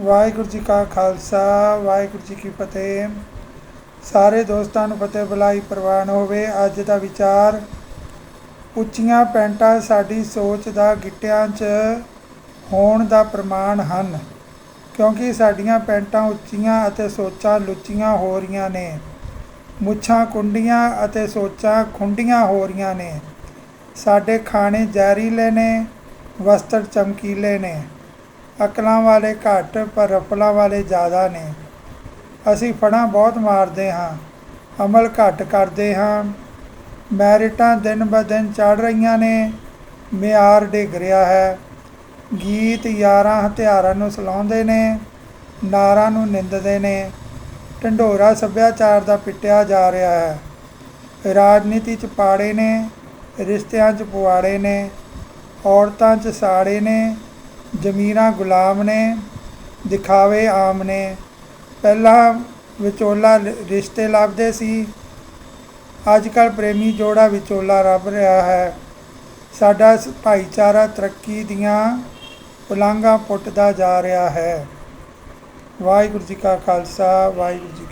ਵਾਹਿਗੁਰੂ ਜੀ ਕਾ ਖਾਲਸਾ, ਵਾਹਿਗੁਰੂ ਜੀ ਕੀ ਫਤਿਹ। ਸਾਰੇ ਦੋਸਤਾਂ ਨੂੰ ਫਤਿਹ, ਬੁਲਾਈ ਪ੍ਰਵਾਨ ਹੋਵੇ। ਅੱਜ ਦਾ ਵਿਚਾਰ, ਉੱਚੀਆਂ ਪੈਂਟਾਂ ਸਾਡੀ ਸੋਚ ਦਾ ਗਿੱਟਿਆਂ 'ਚ ਹੋਣ ਦਾ ਪ੍ਰਮਾਣ ਹਨ, ਕਿਉਂਕਿ ਸਾਡੀਆਂ ਪੈਂਟਾਂ ਉੱਚੀਆਂ ਅਤੇ ਸੋਚਾਂ ਲੁੱਚੀਆਂ ਹੋ ਰਹੀਆਂ ਨੇ। ਮੁੱਛਾਂ ਕੁੰਡੀਆਂ ਅਤੇ ਸੋਚਾਂ ਖੁੰਡੀਆਂ ਹੋ ਰਹੀਆਂ ਨੇ। ਸਾਡੇ ਖਾਣੇ ਜ਼ਹਿਰੀਲੇ ਨੇ, ਵਸਤਰ ਚਮਕੀਲੇ ਨੇ। ਅਕਲਾਂ ਵਾਲੇ ਘੱਟ ਪਰ ਰਫਲਾਂ ਵਾਲੇ ਜ਼ਿਆਦਾ ਨੇ। ਅਸੀਂ ਫੜਾਂ ਬਹੁਤ ਮਾਰਦੇ ਹਾਂ, ਅਮਲ ਘੱਟ ਕਰਦੇ ਹਾਂ। ਮੈਰਿਟਾਂ ਦਿਨ ਬ ਦਿਨ ਚੜ ਰਹੀਆਂ ਨੇ, ਮਿਆਰ ਡਿੱਗ ਰਿਹਾ ਹੈ। ਗੀਤ ਯਾਰਾਂ ਹਥਿਆਰਾਂ ਨੂੰ ਸਲਾਉਂਦੇ ਨੇ, ਨਾਰਾਂ ਨੂੰ ਨਿੰਦਦੇ ਨੇ। ਢੰਡੋਰਾ ਸੱਭਿਆਚਾਰ ਦਾ ਪਿੱਟਿਆ ਜਾ ਰਿਹਾ ਹੈ। ਰਾਜਨੀਤੀ 'ਚ ਪਾੜੇ ਨੇ, ਰਿਸ਼ਤਿਆਂ 'ਚ ਪੁਆੜੇ ਨੇ, ਔਰਤਾਂ 'ਚ ਸਾੜੇ ਨੇ ਜ਼ਮੀਰਾਂ ਗੁਲਾਮ ਨੇ, ਦਿਖਾਵੇ ਆਮ ਨੇ। ਪਹਿਲਾਂ ਵਿਚੋਲਾ ਰਿਸ਼ਤੇ ਲੱਭਦੇ ਸੀ। ਅੱਜ ਕੱਲ੍ਹ ਪ੍ਰੇਮੀ ਜੋੜਾ ਵਿਚੋਲਾ ਲੱਭ ਰਿਹਾ ਹੈ। ਸਾਡਾ ਸ- ਭਾਈਚਾਰਾ ਤਰੱਕੀ ਦੀਆਂ ਉਲਾਂਘਾਂ ਪੁੱਟਦਾ ਜਾ ਰਿਹਾ ਹੈ। ਵਾਹਿਗੁਰੂ ਜੀ ਕਾ ਖਾਲਸਾ, ਵਾਹਿਗੁਰੂ ਜੀ